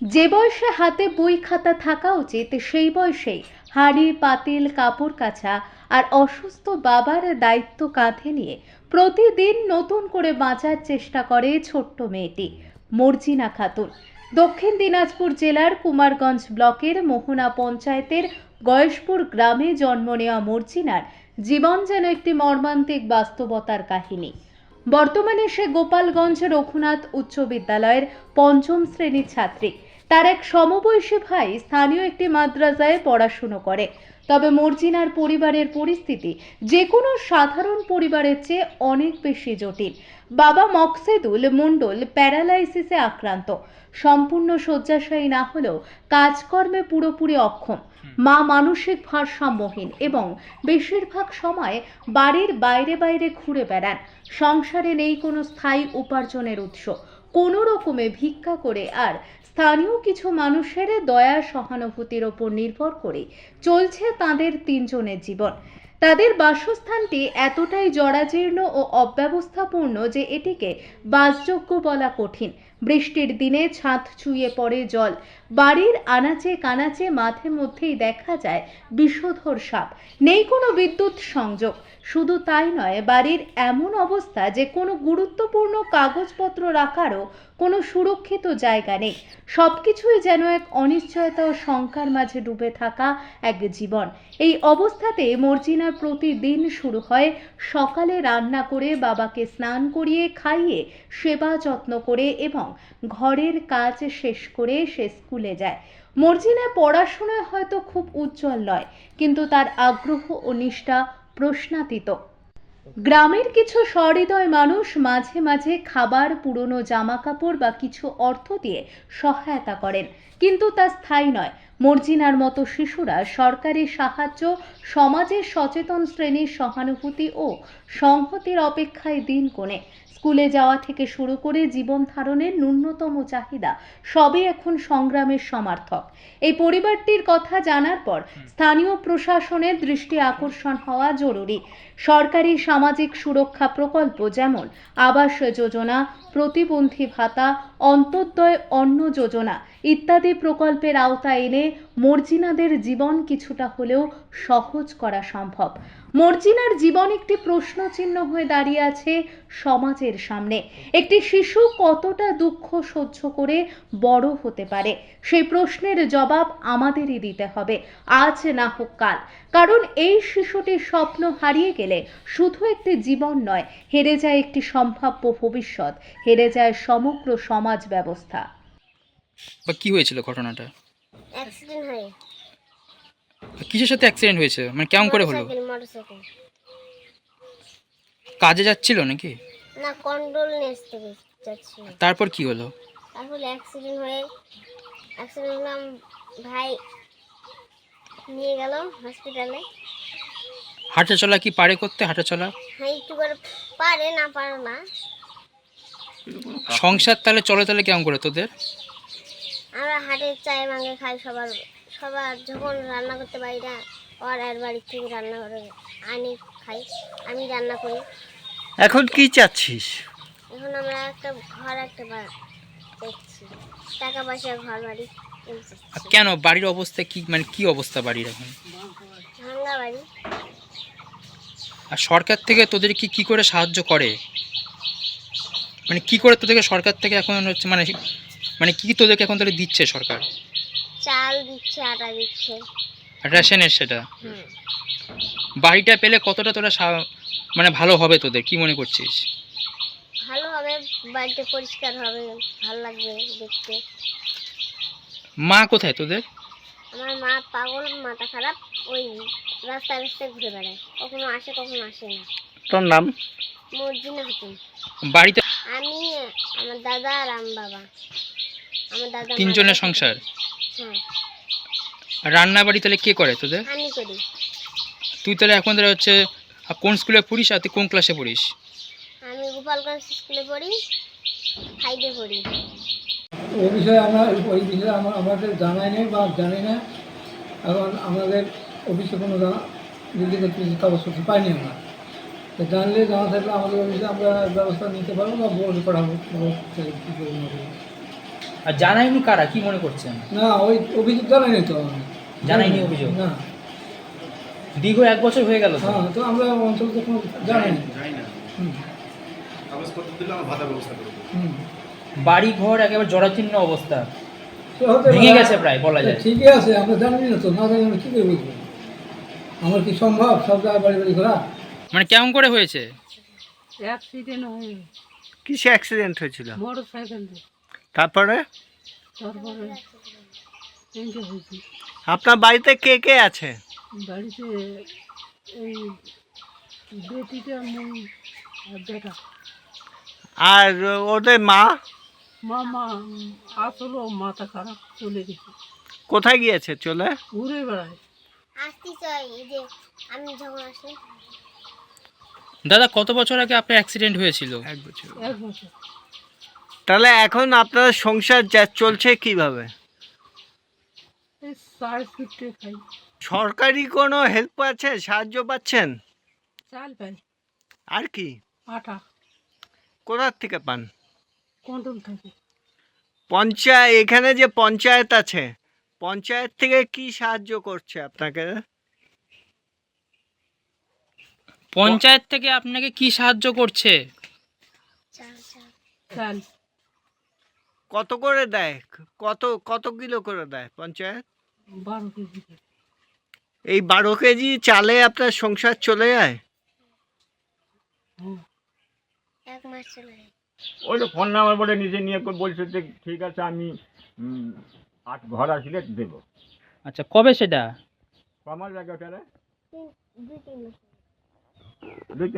যে বয়সে হাতে বই খাতা থাকা উচিত, সেই বয়সেই হাঁড়ি পাতিল, কাপড় কাচা আর অসুস্থ বাবার দায়িত্ব কাঁধে নিয়ে প্রতিদিন নতুন করে বাঁচার চেষ্টা করে ছোট্ট মেয়েটি মর্জিনা খাতুন। দক্ষিণ দিনাজপুর জেলার কুমারগঞ্জ ব্লকের মোহনা পঞ্চায়েতের গয়েশপুর গ্রামে জন্ম নেওয়া মর্জিনার জীবন যেন একটি মর্মান্তিক বাস্তবতার কাহিনী। বর্তমানে সে গোপালগঞ্জ রঘুনাথ উচ্চ বিদ্যালয়ের পঞ্চম শ্রেণির ছাত্রী। তার এক সমবয়সী ভাই স্থানীয় একটি মাদ্রাসায় পড়াশুনো করে। তবে মর্জিনার পরিবারের পরিস্থিতি যে কোনো সাধারণ পরিবারের চেয়ে অনেক বেশি জটিল। বাবা মকসেদুল মণ্ডল প্যারালাইসিসে আক্রান্ত। সম্পূর্ণ শয্যাশায়ী না হলেও কাজকর্মে পুরোপুরি অক্ষম। মা মানসিক ভারসাম্যহীন এবং বেশিরভাগ সময় বাড়ির বাইরে বাইরে ঘুরে বেড়ান। সংসারে নেই কোনো স্থায়ী উপার্জনের উৎস। কোনো রকমে ভিক্ষা করে আর স্থানীয় কিছু মানুষের দয়া সহানুভূতির ওপর নির্ভর করে চলছে তাদের তিনজনের জীবন। তাদের বাসস্থানটি এতটাই জরাজীর্ণ ও অব্যবস্থাপূর্ণ যে এটিকে বাসযোগ্য বলা কঠিন। বৃষ্টির দিনে ছাদ চুইয়ে পড়ে জল বাড়ির আনাচে কানাচে মাঝে মধ্যেই দেখা যায় বিষধর সাপ। নেই কোনো বিদ্যুৎ সংযোগ। শুধু তাই নয়, বাড়ির এমন অবস্থা যে কোনো গুরুত্বপূর্ণ কাগজপত্র রাখারও কোনো সুরক্ষিত জায়গা নেই। সব কিছুই যেন এক অনিশ্চয়তা ও শঙ্কার মাঝে ডুবে থাকা এক জীবন। এই অবস্থাতে মর্জিনার প্রতিদিন শুরু হয় সকালে রান্না করে, বাবাকে স্নান করিয়ে, খাইয়ে, সেবা যত্ন করে এবং ঘরের কাজ শেষ করে সে স্কুলে যায়। মর্জিনা পড়াশোনায় হয়তো খুব উজ্জ্বল নয়, কিন্তু তার আগ্রহ ও নিষ্ঠা প্রশ্নাতীত। গ্রামের কিছু সহৃদয় মানুষ মাঝে মাঝে খাবার, পুরনো জামা কাপড় বা কিছু অর্থ দিয়ে সহায়তা করেন, কিন্তু তা স্থায়ী নয়। মর্জিনার মতো শিশুরা সরকারি সাহায্য, সমাজের সচেতন শ্রেণির সহানুভূতি ও সংহতির অপেক্ষায় দিন কোণে। স্কুলে যাওয়া থেকে শুরু করে জীবন ধারণের ন্যূনতম চাহিদা সবই এখন সংগ্রামের সমার্থক। এই পরিবারটির কথা জানার পর স্থানীয় প্রশাসনের দৃষ্টি আকর্ষণ হওয়া জরুরি। সরকারি সামাজিক সুরক্ষা প্রকল্প যেমন আবাস যোজনা প্রতিবন্ধী ভাতা অন্তর্দয় অন্ন যোজনা ইত্যাদি প্রকল্পের আওতায় এনে মর্জিনাদের জীবন কিছুটা হলেও সহজ করা সম্ভব। মর্জিনার জীবন একটি প্রশ্নচিহ্ন হয়ে দাঁড়িয়ে আছে সমাজের সামনে। একটি শিশু কতটা দুঃখ সহ্য করে বড় হতে পারে? সেই প্রশ্নের জবাব আমাদেরই দিতে হবে। আজ না হোক কাল। কারণ এই শিশুটির স্বপ্ন হারিয়ে গেলে শুধু একটি জীবন নয় হেরে যায় একটি সম্ভাব্য ভবিষ্যৎ হেরে যায় সমগ্র সমাজ ব্যবস্থা। বা কি হয়েছিল ঘটনাটা? অ্যাক্সিডেন্ট হয়ে। কিসের সাথে অ্যাক্সিডেন্ট হয়েছে? মানে কেমন করে হলো? মোটরসাইকেল কাজে যাচ্ছিল নাকি? না কন্ট্রোল নেস থেকে যাচ্ছিল তারপর কি হলো? তারপরে অ্যাক্সিডেন্ট হয়ে অ্যাক্সিডেন্ট হলাম ভাই নিয়ে গেল হসপিটালে হাঁটা চলা কি পারে করতে? হাঁটা চলা? হ্যাঁ একটু করে পারে না পারে না। সংসার তাহলে চলে তাহলে কেমন করে তোদের? আমরা হাটে চায় মাঙ্গে খাই সবার সবার যখন রান্না করতে পারি না ওর আর বাড়ির থেকে রান্না করে আনি খাই আমি রান্না করি। এখন কি চাচ্ছিস? এখন আমরা একটা ঘর একটা টাকা পয়সা ঘর বাড়ি আর কেন? বাড়ির অবস্থা কি? মানে কি অবস্থা বাড়ির এখন? বাড়ি। আর সরকার থেকে তোদের কি কি করে সাহায্য করে? মানে কি করে তোদেরকে সরকার থেকে এখন হচ্ছে মানে মানে কি তোদেরকে এখন তাহলে দিচ্ছে সরকার? চাল দিচ্ছে আটা দিচ্ছে। রেশনের সেটা? বাড়িটা পেলে কতটা তোরা মানে ভালো হবে তোদের কি মনে করছিস? ভালো হবে বাড়িতে পরিষ্কার হবে ভালো লাগবে দেখতে। মা কোথায় তোদের? আমার মা পাগল মাথা খারাপ ওই রাস্তায় রাস্তায় ঘুরে বেড়ায়। কখনো আসে কখনো আসে না। তোর নাম? মর্জিনা হতেন বাড়িতে আমি আমার দাদা আর আম বাবা। আমার দাদা তিনজনের সংসার? হ্যাঁ। রান্না বাড়ি তাহলে কে করে তোদের? আমি করি। তুই তাহলে এখন তাহলে হচ্ছে আহ, কোন স্কুলে পড়িস আর তুই কোন ক্লাসে পড়িস? আমি গোপালগঞ্জ স্কুলে পড়ি ফাইভে পড়ি। ওই বিষয়ে আমরা ওই বিষয়ে আমার আমাদের জানাই নেই বা জানি না। এখন আমাদের অফিসে কোনো কিছু কাগজপত্র পাইনি আমরা। তো জানলে জানা থাকলে আমাদের অফিসে আমরা ব্যবস্থা নিতে পারব বা বলে করব। আর জানাইনি কারা? কি মনে করছেন? না ওই অভিযোগ জানাইনি তো। জানাইনি অভিযোগ? না। দীর্ঘ এক বছর হয়ে গেল তো? হ্যাঁ তো আমরা অঞ্চল তো কোনো জানাইনি হুম। কাগজপত্র দিলে আমার ভাতার ব্যবস্থা করব হুম। বাড়ি ঘর একেবারে জরাচীর্ণ অবস্থা। তো ভেঙে গেছে প্রায় বলা যায়। ঠিকই আছে আমরা জানি না তো না জানি আমরা কী করে বুঝব। আমার কি সম্ভব? সব জায়গায় বাড়ি বাড়ি ঘোরা? মানে কেমন করে হয়েছে? অ্যাক্সিডেন্ট হয়ে কিসে অ্যাক্সিডেন্ট হয়েছিল? মোটর সাইকেল তারপরে? তারপরে আপনার বাড়িতে কে কে আছে? বাড়িতে এই বেটিটা মুই আর বেটা। আর ওদের মা? মামা আসলো মাথা খারাপ চলে গেছে। কোথায় গিয়েছে? চলে? ঘুরে বেড়ায়। আসতে চাই এই যে আমি যখন আসি দাদা কত বছর আগে আপনার অ্যাক্সিডেন্ট হয়েছিল? এক বছর। এক বছর। তাহলে এখন আপনার সংসার যা চলছে কীভাবে? সাড়ে খাই। সরকারি কোনো হেল্প আছে? সাহায্য পাচ্ছেন? চাল পাই। আর কি? আটা। কোথার থেকে পান? কন্ট্রোল থাকে। পঞ্চায়েত এখানে যে পঞ্চায়েত আছে পঞ্চায়েত থেকে কি সাহায্য করছে আপনাকে? পঞ্চায়েত থেকে আপনাকে কি সাহায্য করছে? চাল চাল চাল। কত করে দেয়? কত কত কিলো করে দেয় পঞ্চায়েত? বারো কেজি এই বারো কেজি চালে আপনার সংসার চলে যায়? এক মাস চলে যায়। ওই তো ফোন নাম্বার বলে নিজে নিয়ে করে বলছে যে ঠিক আছে আমি আট ঘর আসলে দেবো। আচ্ছা কবে সেটা? কমার জায়গা ওটা দুই তিন মাস দুই